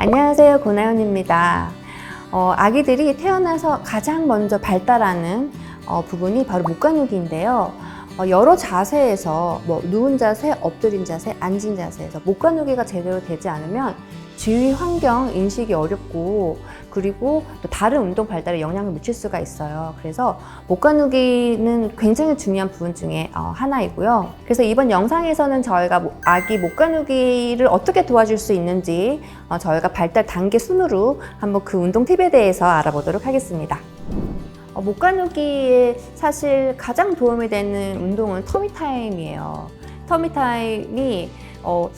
안녕하세요. 고나연입니다. 어, 아기들이 태어나서 가장 먼저 발달하는 어, 부분이 바로 목간육인데요. 어, 여러 자세에서 뭐 누운 자세, 엎드린 자세, 앉은 자세에서 목간육이가 제대로 되지 않으면 주위 환경 인식이 어렵고 그리고 또 다른 운동 발달에 영향을 미칠 수가 있어요. 그래서 목간육이는 굉장히 중요한 부분 중에 어, 하나이고요. 그래서 이번 영상에서는 저희가 모- 아기 목간육이를 어떻게 도와줄 수 있는지 어, 저희가 발달 단계 순으로 한번 그 운동 팁에 대해서 알아보도록 하겠습니다. 어, 목간육이에 사실 가장 도움이 되는 운동은 터미타임이에요. 터미타임이 어,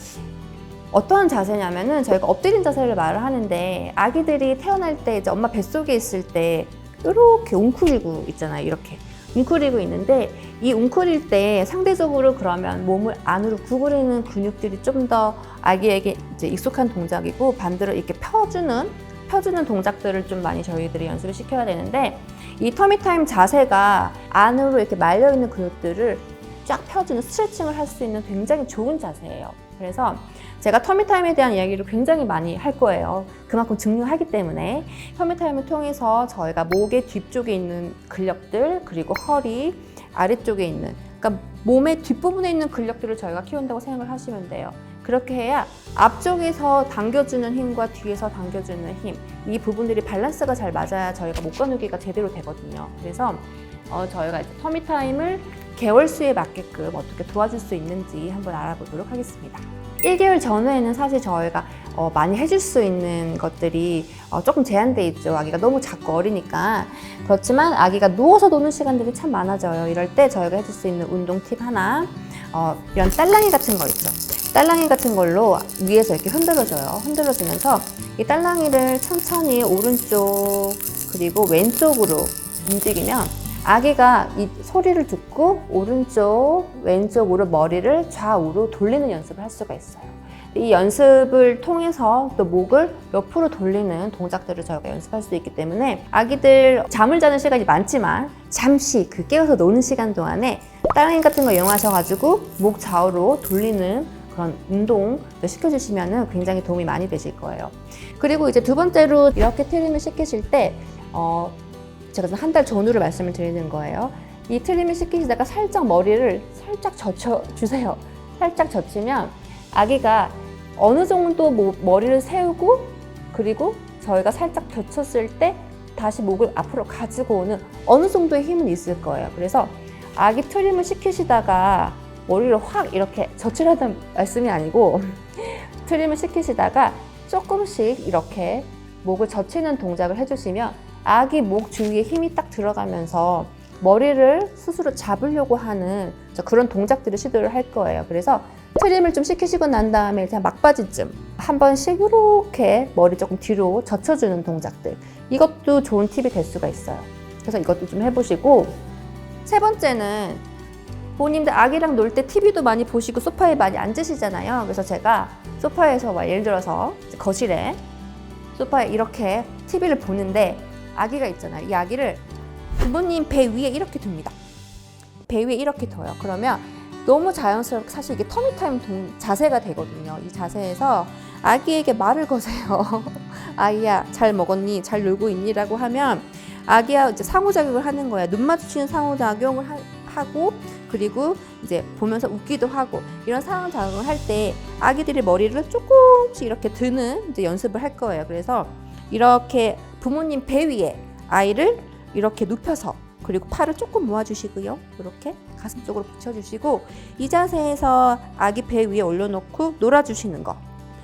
어떠한 자세냐면은 저희가 엎드린 자세를 말을 하는데 아기들이 태어날 때 이제 엄마 뱃속에 있을 때 이렇게 웅크리고 있잖아요. 이렇게 웅크리고 있는데 이 웅크릴 때 상대적으로 그러면 몸을 안으로 구부리는 근육들이 좀 더 아기에게 이제 익숙한 동작이고 반대로 이렇게 펴주는 펴주는 동작들을 좀 많이 저희들이 연습을 시켜야 되는데 이 터미타임 자세가 안으로 이렇게 말려 있는 근육들을 쫙 펴주는 스트레칭을 할 수 있는 굉장히 좋은 자세예요. 그래서 제가 터미타임에 대한 이야기를 굉장히 많이 할 거예요. 그만큼 중요하기 때문에 터미타임을 통해서 저희가 목의 뒤쪽에 있는 근력들 그리고 허리 아래쪽에 있는 그러니까 몸의 뒷부분에 있는 근력들을 저희가 키운다고 생각을 하시면 돼요. 그렇게 해야 앞쪽에서 당겨주는 힘과 뒤에서 당겨주는 힘, 이 부분들이 밸런스가 잘 맞아야 저희가 목 가누기가 제대로 되거든요. 그래서 어, 저희가 이제 터미타임을 개월 수에 맞게끔 어떻게 도와줄 수 있는지 한번 알아보도록 하겠습니다. 1개월 전후에는 사실 저희가 어, 많이 해줄 수 있는 것들이 어, 조금 제한돼 있죠. 아기가 너무 작고 어리니까. 그렇지만 아기가 누워서 노는 시간들이 참 많아져요. 이럴 때 저희가 해줄 수 있는 운동 팁 하나, 어, 이런 딸랑이 같은 거 있죠. 딸랑이 같은 걸로 위에서 이렇게 흔들어줘요. 흔들어주면서 이 딸랑이를 천천히 오른쪽 그리고 왼쪽으로 움직이면 아기가 이 소리를 듣고 오른쪽, 왼쪽으로 머리를 좌우로 돌리는 연습을 할 수가 있어요. 이 연습을 통해서 또 목을 옆으로 돌리는 동작들을 저희가 연습할 수 있기 때문에 아기들 잠을 자는 시간이 많지만 잠시 그 깨어서 노는 시간 동안에 딸랑이 같은 거 이용하셔가지고 목 좌우로 돌리는 그런 운동을 시켜주시면 굉장히 도움이 많이 되실 거예요. 그리고 이제 두 번째로 이렇게 트림을 시키실 때, 어, 제가 한달 전후를 말씀을 드리는 거예요. 이 트림을 시키시다가 살짝 머리를 살짝 젖혀주세요. 살짝 젖히면 아기가 어느 정도 뭐 머리를 세우고 그리고 저희가 살짝 젖혔을 때 다시 목을 앞으로 가지고 오는 어느 정도의 힘은 있을 거예요. 그래서 아기 트림을 시키시다가 머리를 확 이렇게 젖히라는 말씀이 아니고 트림을 시키시다가 조금씩 이렇게 목을 젖히는 동작을 해주시면 아기 목 주위에 힘이 딱 들어가면서 머리를 스스로 잡으려고 하는 저 그런 동작들을 시도를 할 거예요. 그래서 트림을 좀 시키시고 난 다음에 그냥 막바지쯤 한 번씩 이렇게 머리 조금 뒤로 젖혀주는 동작들 이것도 좋은 팁이 될 수가 있어요. 그래서 이것도 좀 해보시고 세 번째는 본인들 아기랑 놀 때 TV도 많이 보시고 소파에 많이 앉으시잖아요. 그래서 제가 소파에서 막 예를 들어서 거실에 소파에 이렇게 TV를 보는데 아기가 있잖아요. 이 아기를 부모님 배 위에 이렇게 둡니다. 배 위에 이렇게 둬요. 그러면 너무 자연스럽게 사실 이게 터미타임 동, 자세가 되거든요. 이 자세에서 아기에게 말을 거세요. 아이야, 잘 먹었니? 잘 놀고 있니? 라고 하면 아기야 이제 상호작용을 하는 거야. 눈 마주치는 상호작용을 하, 하고 그리고 이제 보면서 웃기도 하고 이런 상호작용을 할 때 아기들이 머리를 조금씩 이렇게 드는 이제 연습을 할 거예요. 그래서 이렇게 부모님 배 위에 아이를 이렇게 눕혀서 그리고 팔을 조금 모아주시고요. 이렇게 가슴 쪽으로 붙여주시고 이 자세에서 아기 배 위에 올려놓고 놀아주시는 거.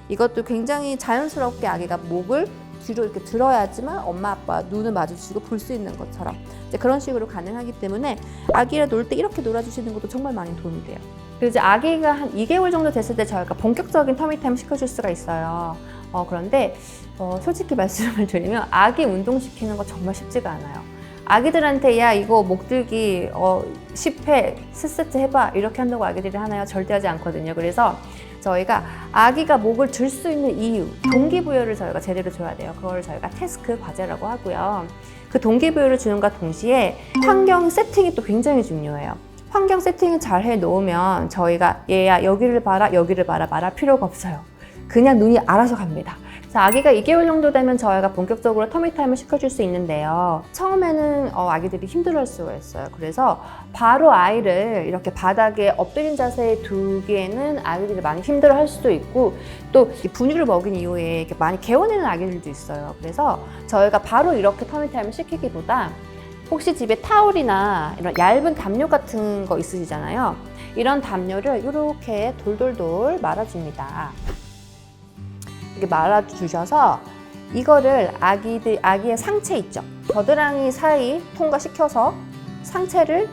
이것도 굉장히 자연스럽게 아기가 목을 뒤로 이렇게 들어야지만 엄마 아빠 눈을 마주치고 볼 수 있는 것처럼 이제 그런 식으로 가능하기 때문에 아기랑 놀 때 이렇게 놀아주시는 것도 정말 많이 도움이 돼요. 그리고 이제 아기가 한 2개월 정도 됐을 때 저희가 본격적인 터미타임 시켜줄 수가 있어요. 어, 그런데 어, 솔직히 말씀을 드리면 아기 운동시키는 거 정말 쉽지가 않아요. 아기들한테 야 이거 목들기 어, 10회 스세트 해봐 이렇게 한다고 아기들이 하나요? 절대 하지 않거든요. 그래서 저희가 아기가 목을 들 수 있는 이유, 동기부여를 저희가 제대로 줘야 돼요. 그걸 저희가 태스크 과제라고 하고요. 그 동기부여를 주는과 동시에 환경 세팅이 또 굉장히 중요해요. 환경 세팅을 잘 해 놓으면 저희가 얘야 여기를 봐라 여기를 봐라 말할 필요가 없어요. 그냥 눈이 알아서 갑니다. 자, 아기가 2개월 정도 되면 저희가 본격적으로 터미타임을 시켜줄 수 있는데요. 처음에는 어, 아기들이 힘들어할 수가 있어요. 그래서 바로 아이를 이렇게 바닥에 엎드린 자세에 두기에는 아기들이 많이 힘들어할 수도 있고 또이 분유를 먹인 이후에 이렇게 많이 개워내는 아기들도 있어요. 그래서 저희가 바로 이렇게 터미타임을 시키기보다 혹시 집에 타올이나 이런 얇은 담요 같은 거 있으시잖아요. 이런 담요를 이렇게 돌돌돌 말아줍니다. 이렇게 말아주셔서 이거를 아기들 아기의 상체 있죠. 겨드랑이 사이 통과시켜서 상체를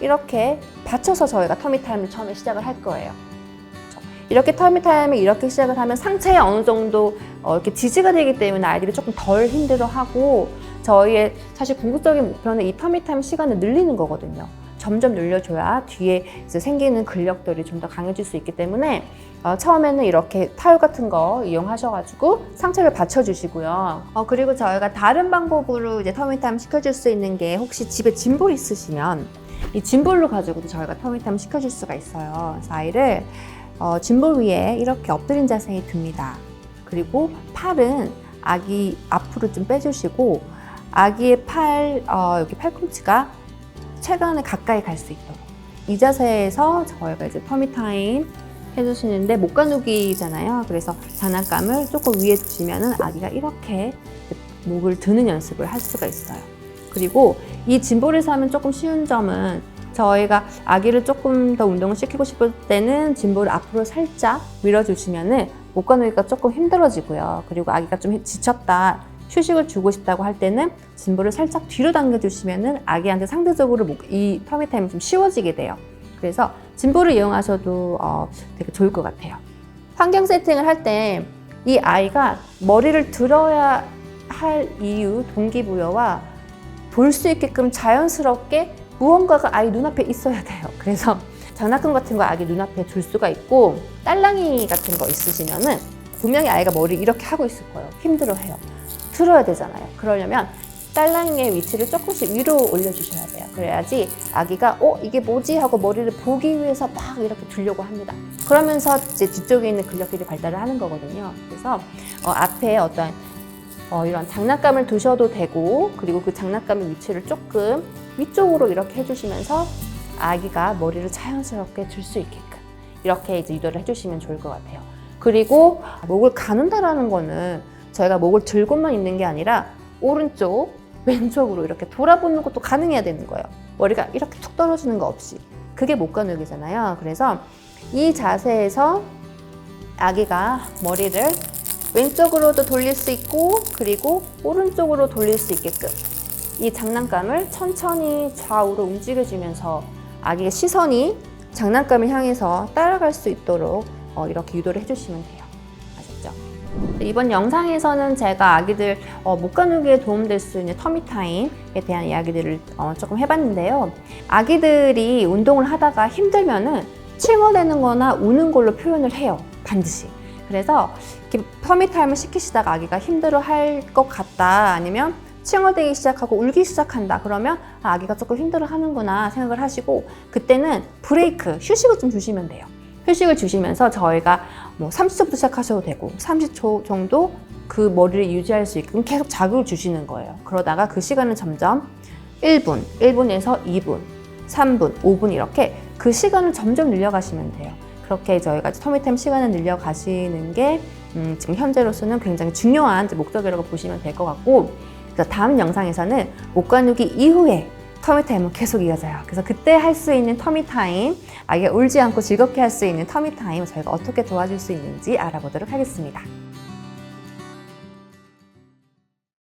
이렇게 받쳐서 저희가 터미 타임을 처음에 시작을 할 거예요. 그렇죠? 이렇게 터미 타임을 이렇게 시작을 하면 상체에 어느 정도 어, 이렇게 지지가 되기 때문에 아이들이 조금 덜 힘들어하고 저희의 사실 궁극적인 목표는 이 터미 타임 시간을 늘리는 거거든요. 점점 늘려줘야 뒤에 생기는 근력들이 좀 더 강해질 수 있기 때문에 어, 처음에는 이렇게 타올 같은 거 이용하셔가지고 상체를 받쳐주시고요. 어, 그리고 저희가 다른 방법으로 이제 터미타임 시켜줄 수 있는 게 혹시 집에 짐볼 있으시면 이 짐볼로 가지고도 저희가 터미타임 시켜줄 수가 있어요. 그래서 아이를 어, 짐볼 위에 이렇게 엎드린 자세에 둡니다. 그리고 팔은 아기 앞으로 좀 빼주시고 아기의 팔 어, 여기 팔꿈치가 체간에 가까이 갈 수 있도록 이 자세에서 저희가 이제 터미타임 해주시는데 목 가누기잖아요. 그래서 장난감을 조금 위에 두시면은 아기가 이렇게 목을 드는 연습을 할 수가 있어요. 그리고 이 짐볼에서 하면 조금 쉬운 점은 저희가 아기를 조금 더 운동을 시키고 싶을 때는 짐볼을 앞으로 살짝 밀어주시면은 목 가누기가 조금 힘들어지고요. 그리고 아기가 좀 지쳤다. 휴식을 주고 싶다고 할 때는 짐볼을 살짝 뒤로 당겨주시면은 아기한테 상대적으로 목- 이 터미 타임이 좀 쉬워지게 돼요. 그래서 짐볼을 이용하셔도 어, 되게 좋을 것 같아요. 환경 세팅을 할 때 이 아이가 머리를 들어야 할 이유, 동기부여와 볼 수 있게끔 자연스럽게 무언가가 아이 눈앞에 있어야 돼요. 그래서 장난감 같은 거 아기 눈앞에 둘 수가 있고 딸랑이 같은 거 있으시면은 분명히 아이가 머리 이렇게 하고 있을 거예요. 힘들어해요. 들어야 되잖아요. 그러려면 딸랑이의 위치를 조금씩 위로 올려주셔야 돼요. 그래야지 아기가 어 이게 뭐지 하고 머리를 보기 위해서 막 이렇게 들려고 합니다. 그러면서 이제 뒤쪽에 있는 근력들이 발달을 하는 거거든요. 그래서 어, 앞에 어떤 어, 이런 장난감을 두셔도 되고 그리고 그 장난감의 위치를 조금 위쪽으로 이렇게 해주시면서 아기가 머리를 자연스럽게 들 수 있게끔 이렇게 이제 유도를 해주시면 좋을 것 같아요. 그리고 목을 가눈다라는 거는 저희가 목을 들고만 있는 게 아니라 오른쪽, 왼쪽으로 이렇게 돌아보는 것도 가능해야 되는 거예요. 머리가 이렇게 툭 떨어지는 거 없이. 그게 목 가누기잖아요. 그래서 이 자세에서 아기가 머리를 왼쪽으로도 돌릴 수 있고 그리고 오른쪽으로 돌릴 수 있게끔 이 장난감을 천천히 좌우로 움직여주면서 아기의 시선이 장난감을 향해서 따라갈 수 있도록 어, 이렇게 유도를 해주시면 돼요. 이번 영상에서는 제가 아기들 어, 목 가누기에 도움될 수 있는 터미타임에 대한 이야기들을 어, 조금 해봤는데요. 아기들이 운동을 하다가 힘들면은 칭얼대는 거나 우는 걸로 표현을 해요. 반드시. 그래서 터미타임을 시키시다가 아기가 힘들어 할 것 같다 아니면 칭얼대기 시작하고 울기 시작한다 그러면 아, 아기가 조금 힘들어 하는구나 생각을 하시고 그때는 브레이크 휴식을 좀 주시면 돼요 휴식을 주시면서 저희가 뭐 30초부터 시작하셔도 되고 30초 정도 그 머리를 유지할 수 있게끔 계속 자극을 주시는 거예요. 그러다가 그 시간을 점점 1분, 1분에서 2분, 3분, 5분 이렇게 그 시간을 점점 늘려가시면 돼요. 그렇게 저희가 터미타임 시간을 늘려가시는 게 음, 지금 현재로서는 굉장히 중요한 목적이라고 보시면 될 것 같고 다음 영상에서는 목 가누기 이후에 터미타임은 계속 이어져요. 그래서 그때 할 수 있는 터미타임, 아기가 울지 않고 즐겁게 할 수 있는 터미타임 저희가 어떻게 도와줄 수 있는지 알아보도록 하겠습니다.